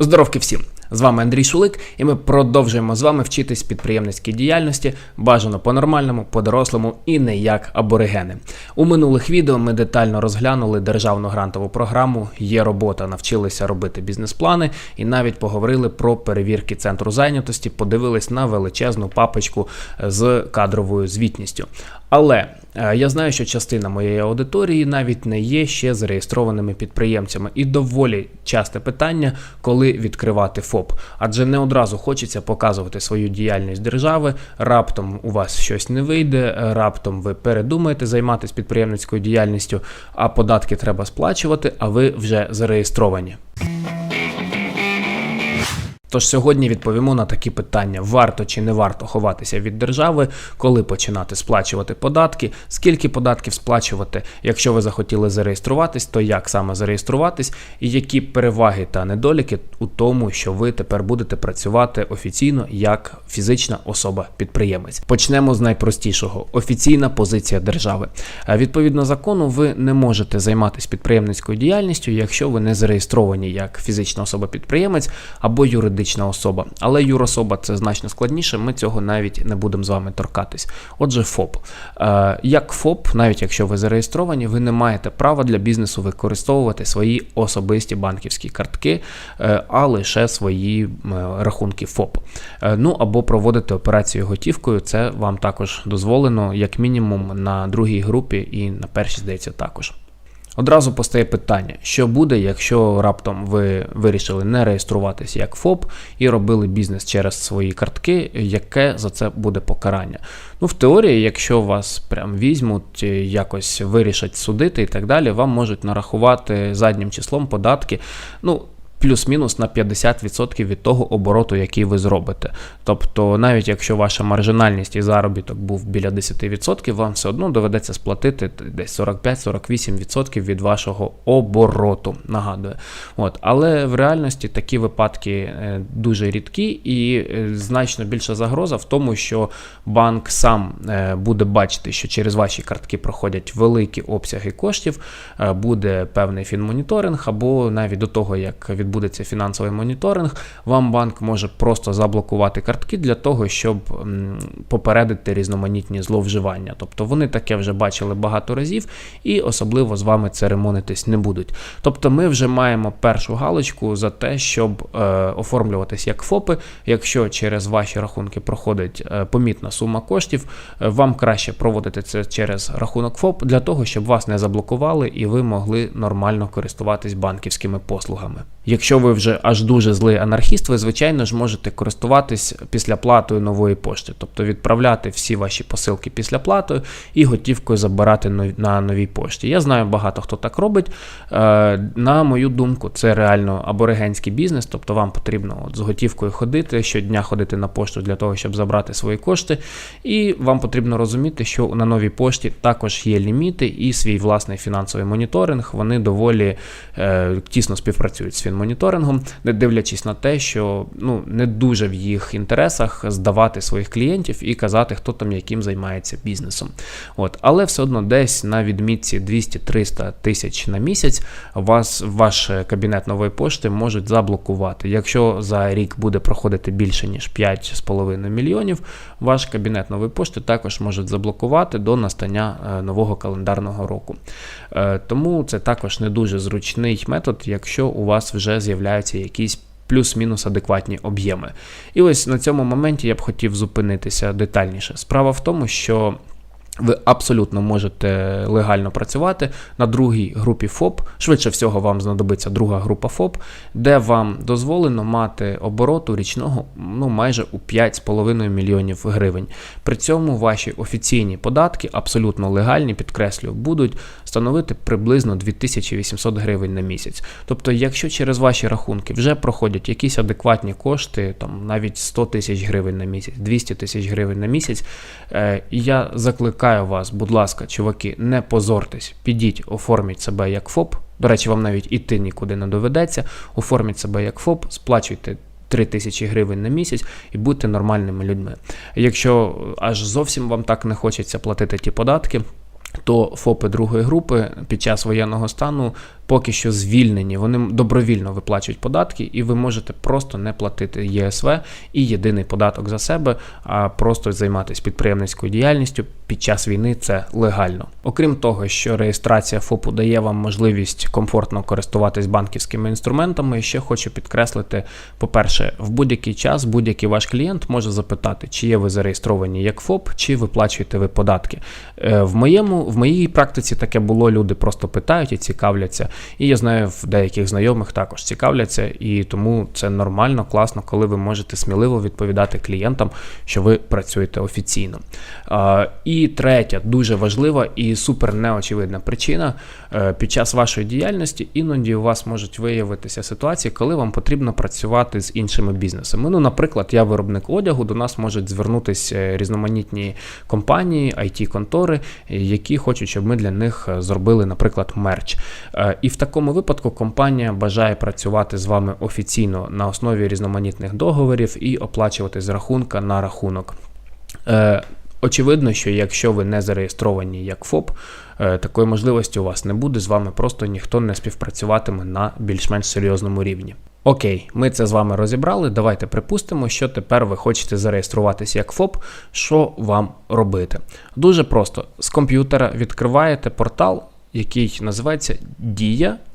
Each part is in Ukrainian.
Здоровки всім! З вами Андрій Шулик, і ми продовжуємо з вами вчитись підприємницькій діяльності, бажано по-нормальному, по-дорослому і не як аборигени. У минулих відео ми детально розглянули державну грантову програму. Є робота, навчилися робити бізнес-плани і навіть поговорили про перевірки центру зайнятості, подивились на величезну папочку з кадровою звітністю. Але е, я знаю, що частина моєї аудиторії навіть не є ще зареєстрованими підприємцями, і доволі часте питання, коли відкривати ФОП. Адже не одразу хочеться показувати свою діяльність держави. Раптом у вас щось не вийде, раптом ви передумаєте займатися підприємницькою діяльністю, а податки треба сплачувати, а ви вже зареєстровані. Тож сьогодні відповімо на такі питання: варто чи не варто ховатися від держави, коли починати сплачувати податки, скільки податків сплачувати, якщо ви захотіли зареєструватись, то як саме зареєструватись, і які переваги та недоліки у тому, що ви тепер будете працювати офіційно як фізична особа-підприємець. Почнемо з найпростішого: офіційна позиція держави. Відповідно закону, ви не можете займатися підприємницькою діяльністю, якщо ви не зареєстровані як фізична особа-підприємець або юридична особа. Але юрособа це значно складніше. Ми цього навіть не будемо з вами торкатись. Отже, ФОП. Е, Як ФОП, навіть якщо ви зареєстровані, ви не маєте права для бізнесу використовувати свої особисті банківські картки, е, а лише свої рахунки ФОП. Е, Ну або проводити операцію готівкою. Це вам також дозволено, як мінімум, на другій групі і на першій, здається, також. Одразу постає питання, що буде, якщо раптом ви вирішили не реєструватися як ФОП і робили бізнес через свої картки, яке за це буде покарання? Ну, в теорії, якщо вас прям візьмуть, е, якось вирішать судити і так далі, вам можуть нарахувати заднім числом податки. Ну, Плюс-мінус на 50% від того обороту, який ви зробите. Тобто, навіть якщо ваша маржинальність і заробіток був біля 10%, вам все одно доведеться сплатити десь 45-48% від вашого обороту. Нагадую. От. Але в реальності такі випадки е, дуже рідкі, і е, значно більша загроза в тому, що банк сам е, буде бачити, що через ваші картки проходять великі обсяги коштів, буде певний фінмоніторинг, або навіть до того, як відбудеться фінансовий моніторинг, вам банк може просто заблокувати картки для того, щоб попередити різноманітні зловживання. Тобто вони таке вже бачили багато разів і особливо з вами церемонитись не будуть. Тобто ми вже маємо першу галочку за те, щоб е, оформлюватись як ФОПи. Якщо через ваші рахунки проходить е, помітна сума коштів, е, вам краще проводити це через рахунок ФОП для того, щоб вас не заблокували і ви могли нормально користуватись банківськими послугами. Якщо ви вже аж дуже злий анархіст, ви звичайно ж можете користуватись післяплатою нової пошти, тобто відправляти всі ваші посилки післяплатою і готівкою забирати на новій пошті. Я знаю багато хто так робить. Е, На мою думку, це реально аборигенський бізнес, тобто вам потрібно от з готівкою ходити, щодня ходити на пошту для того, щоб забрати свої кошти. І вам потрібно розуміти, що на новій пошті також є ліміти і свій власний фінансовий моніторинг. Вони доволі е, тісно співпрацюють з фінмоніторингом, не дивлячись на те, що ну не дуже в їх інтересах здавати своїх клієнтів і казати, хто там яким займається бізнесом. От, але все одно десь на відмітці 200-300 тисяч на місяць вас ваш кабінет нової пошти можуть заблокувати. Якщо за рік буде проходити більше ніж 5,5 мільйонів, ваш кабінет нової пошти також можуть заблокувати до настання е, нового календарного року. Е, Тому це також не дуже зручний метод, якщо у вас вже з'являються якісь. Плюс-мінус адекватні об'єми. І ось на цьому моменті я б хотів зупинитися детальніше. Справа в тому, що ви абсолютно можете легально працювати на другій групі ФОП. Швидше всього, вам знадобиться друга група ФОП, де вам дозволено мати обороту річного ну, майже у 5,5 мільйонів гривень. При цьому ваші офіційні податки, абсолютно легальні, підкреслюю, будуть становити приблизно 2800 гривень на місяць. Тобто, якщо через ваші рахунки вже проходять якісь адекватні кошти, там навіть 100 тисяч гривень на місяць, 200 тисяч гривень на місяць, е, я закликаю вас, будь ласка, чуваки, не позортесь, підіть, оформіть себе як ФОП. До речі, вам навіть іти нікуди не доведеться. Оформіть себе як ФОП, сплачуйте 3 тисячі гривень на місяць і будьте нормальними людьми. Якщо аж зовсім вам так не хочеться платити ті податки. То ФОПи другої групи під час воєнного стану поки що звільнені. Вони добровільно виплачують податки, і ви можете просто не платити ЄСВ і єдиний податок за себе, а просто займатися підприємницькою діяльністю під час війни це легально. Окрім того, що реєстрація ФОПу дає вам можливість комфортно користуватись банківськими інструментами, ще хочу підкреслити: по-перше, в будь-який час будь-який ваш клієнт може запитати, чи є ви зареєстровані як ФОП, чи виплачуєте ви податки. Е, В моєму в моїй практиці таке було. Люди просто питають і цікавляться. І я знаю, в деяких знайомих також цікавляться, і тому це нормально, класно, коли ви можете сміливо відповідати клієнтам, що ви працюєте офіційно. І третя, дуже важлива і супер неочевидна причина е, під час вашої діяльності іноді у вас можуть виявитися ситуації, коли вам потрібно працювати з іншими бізнесами. Ну, наприклад, я виробник одягу, до нас можуть звернутися різноманітні компанії, IT-контори, які хочуть, щоб ми для них е, зробили, наприклад, мерч. Е, І в такому випадку компанія бажає працювати з вами офіційно на основі різноманітних договорів і оплачувати з рахунка на рахунок. Очевидно, що якщо ви не зареєстровані як ФОП, е, такої можливості у вас не буде. З вами просто ніхто не співпрацюватиме на більш-менш серйозному рівні. Окей, ми це з вами розібрали. Давайте припустимо, що тепер ви хочете зареєструватися як ФОП. Що вам робити? Дуже просто з комп'ютера відкриваєте портал, який називається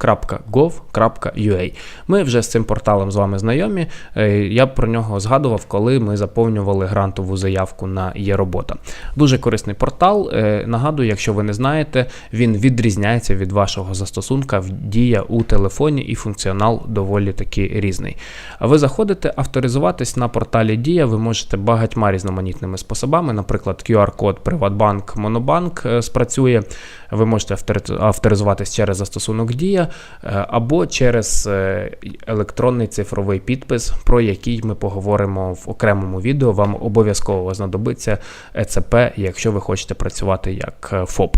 dia.gov.ua. Ми вже з цим порталом з вами знайомі. Е, Я про нього згадував, коли ми заповнювали грантову заявку на є робота. Дуже корисний портал. Е, Нагадую, якщо ви не знаєте, він відрізняється від вашого застосунка в дія у телефоні, і функціонал доволі таки різний. Ви заходите авторизуватись на порталі Дія. Ви можете багатьма різноманітними способами, наприклад, QR-код Приватбанк, Монобанк е, спрацює. Ви можете авторизуватись через застосунок Дія е, або через е, електронний цифровий підпис, про який ми поговоримо в окремому відео. Вам обов'язково знадобиться ЕЦП, якщо ви хочете працювати як е, ФОП.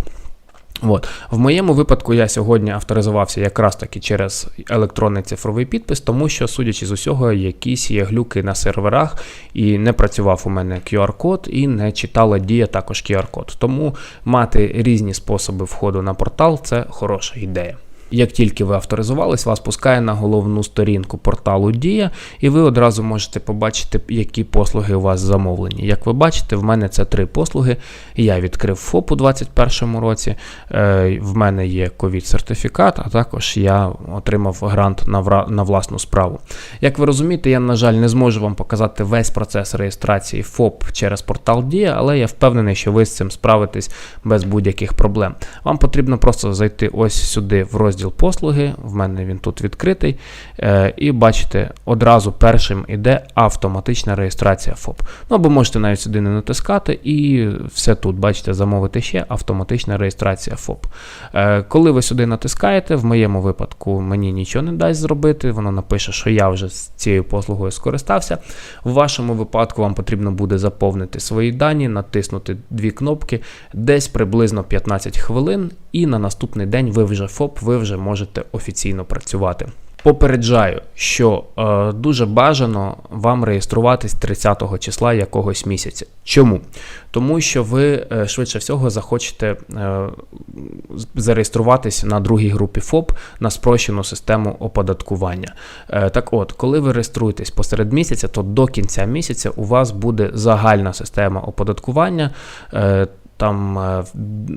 От. В моєму випадку я сьогодні авторизувався якраз таки через електронний цифровий підпис, тому що, судячи з усього, якісь є глюки на серверах, і не працював у мене QR-код, і не читала дія також QR-код. Тому мати різні способи входу на портал це хороша ідея. Як тільки ви авторизувались, вас пускає на головну сторінку порталу Дія, і ви одразу можете побачити, які послуги у вас замовлені. Як ви бачите, в мене це три послуги. Я відкрив ФОП у 2021 році. е, В мене є ковід-сертифікат, а також я отримав грант на на власну справу. Як ви розумієте, я, на жаль, не зможу вам показати весь процес реєстрації ФОП через портал Дія, але я впевнений, що ви з цим справитесь без будь-яких проблем. Вам потрібно просто зайти ось сюди в розділ послуги. В мене він тут відкритий. Е, І бачите, одразу першим іде автоматична реєстрація ФОП. Ну або можете навіть сюди не натискати, і все тут, бачите, замовити ще автоматична реєстрація ФОП. Е, Коли ви сюди натискаєте, в моєму випадку мені нічого не дасть зробити, воно напише, що я вже з цією послугою скористався. В вашому випадку вам потрібно буде заповнити свої дані, натиснути дві кнопки, десь приблизно 15 хвилин, і на наступний день ви вже ФОП, ви вже можете офіційно працювати. Попереджаю, що е, дуже бажано вам реєструватись 30 числа якогось місяця. Чому? Тому що ви е, швидше всього захочете е, зареєструватись на другій групі ФОП на спрощену систему оподаткування. Е, так от, коли ви реєструєтесь посеред місяця, то до кінця місяця у вас буде загальна система оподаткування. Е, там е,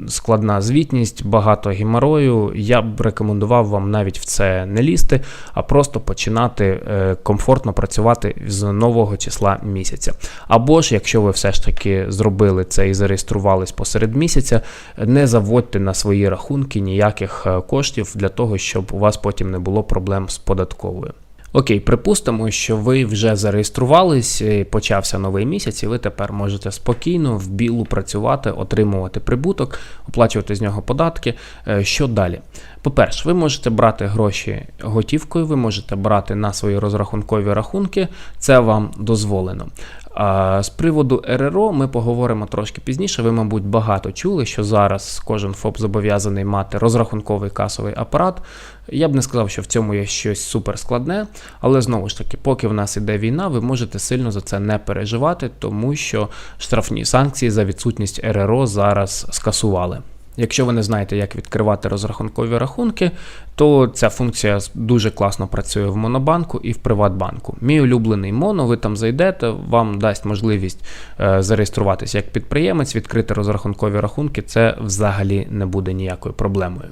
складна звітність, багато геморою. Я б рекомендував вам навіть в це не лізти, а просто починати е, комфортно працювати з нового числа місяця. Або ж, якщо ви все ж таки зробили це і зареєструвались посеред місяця, не заводьте на свої рахунки ніяких е, коштів для того, щоб у вас потім не було проблем з податковою. Окей, припустимо, що ви вже зареєструвались, е, почався новий місяць, і ви тепер можете спокійно в білу працювати, отримувати прибуток, оплачувати з нього податки. Е, Що далі? По-перше, ви можете брати гроші готівкою, ви можете брати на свої розрахункові рахунки, це вам дозволено. З приводу РРО ми поговоримо трошки пізніше. Ви, мабуть, багато чули, що зараз кожен ФОП зобов'язаний мати розрахунковий касовий апарат. Я б не сказав, що в цьому є щось суперскладне, але знову ж таки, поки в нас іде війна, ви можете сильно за це не переживати, тому що штрафні санкції за відсутність РРО зараз скасували. Якщо ви не знаєте, як відкривати розрахункові рахунки, то ця функція дуже класно працює в Монобанку і в Приватбанку. Мій улюблений Моно, ви там зайдете, вам дасть можливість е, зареєструватися як підприємець, відкрити розрахункові рахунки. Це взагалі не буде ніякою проблемою.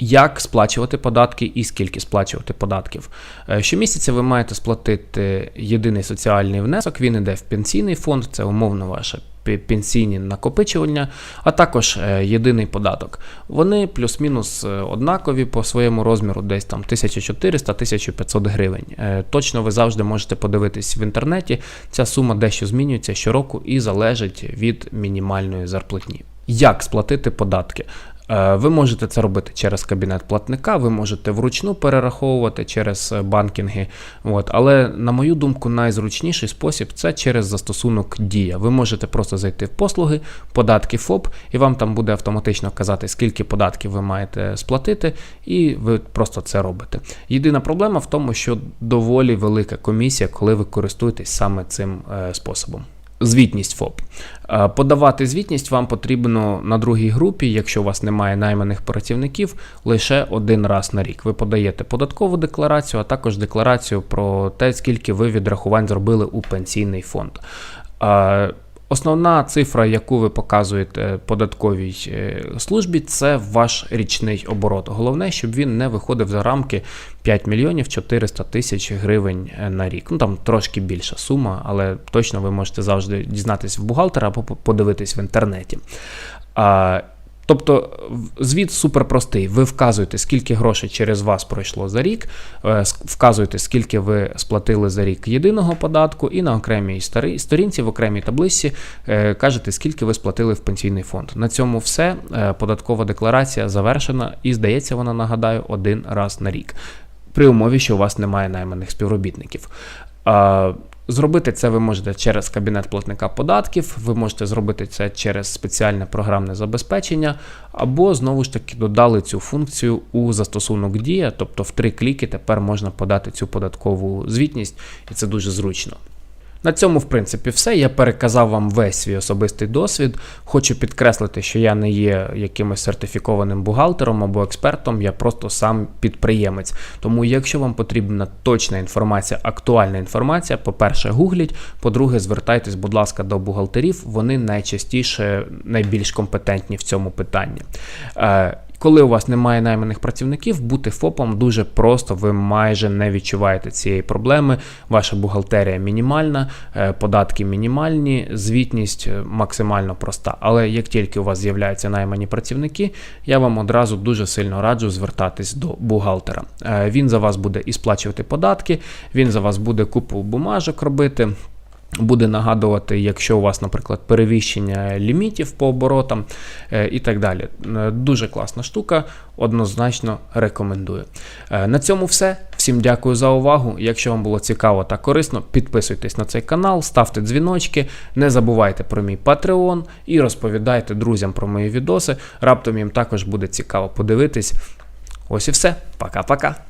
Як сплачувати податки і скільки сплачувати податків? Е, Щомісяця ви маєте сплатити єдиний соціальний внесок. Він йде в пенсійний фонд, це умовно ваше пе- пенсійні накопичування, а також е, єдиний податок. Вони плюс-мінус е, однакові по своєму розміру, десь там 1400-1500 гривень. Е, Точно ви завжди можете подивитись в інтернеті. Ця сума дещо змінюється щороку і залежить від мінімальної зарплатні. Як сплатити податки? Е, Ви можете це робити через кабінет платника, ви можете вручну перераховувати через е, банкінги. От. Але, на мою думку, найзручніший спосіб це через застосунок Дія. Ви можете просто зайти в послуги, податки ФОП, і вам там буде автоматично казати, скільки податків ви маєте сплатити, і ви просто це робите. Єдина проблема в тому, що доволі велика комісія, коли ви користуєтесь саме цим е, способом. Звітність ФОП. Е, Подавати звітність вам потрібно на другій групі, якщо у вас немає найманих працівників, лише один раз на рік. Ви подаєте податкову декларацію, а також декларацію про те, скільки ви відрахувань зробили у пенсійний фонд. Основна цифра, яку ви показуєте податковій е, службі, це ваш річний оборот. Головне, щоб він не виходив за рамки 5 мільйонів 400 тисяч гривень е, на рік. Ну там трошки більша сума, але точно ви можете завжди дізнатися в бухгалтера або по- подивитись в інтернеті. Тобто звіт суперпростий. Ви вказуєте, скільки грошей через вас пройшло за рік, е, вказуєте, скільки ви сплатили за рік єдиного податку, і на окремій сторінці, в окремій таблиці е, кажете, скільки ви сплатили в пенсійний фонд. На цьому все. Е, Податкова декларація завершена, і здається, вона нагадаю один раз на рік. При умові, що у вас немає найманих співробітників. Зробити це ви можете через кабінет платника податків, ви можете зробити це через спеціальне програмне забезпечення, або знову ж таки додали цю функцію у застосунок Дія, тобто в три кліки тепер можна подати цю податкову звітність, і це дуже зручно. На цьому, в принципі, все. Я переказав вам весь свій особистий досвід. Хочу підкреслити, що я не є якимось сертифікованим бухгалтером або експертом, я просто сам підприємець. Тому, якщо вам потрібна точна інформація, актуальна інформація, по-перше, гугліть, по-друге, звертайтесь, будь ласка, до бухгалтерів. Вони найчастіше найбільш компетентні в цьому питанні. Коли у вас немає найманих працівників, бути ФОПом дуже просто, ви майже не відчуваєте цієї проблеми. Ваша бухгалтерія мінімальна, е, податки мінімальні, звітність е, максимально проста. Але як тільки у вас з'являються наймані працівники, я вам одразу дуже сильно раджу звертатись до бухгалтера. Е, Він за вас буде і сплачувати податки, він за вас буде купу бумажок робити. Буде нагадувати, якщо у вас, наприклад, перевищення лімітів по оборотам е, і так далі. Е, Дуже класна штука, однозначно рекомендую. Е, На цьому все. Всім дякую за увагу. Якщо вам було цікаво та корисно, підписуйтесь на цей канал, ставте дзвіночки, не забувайте про мій Patreon і розповідайте друзям про мої відоси. Раптом їм також буде цікаво подивитись. Ось і все. Пока-пока.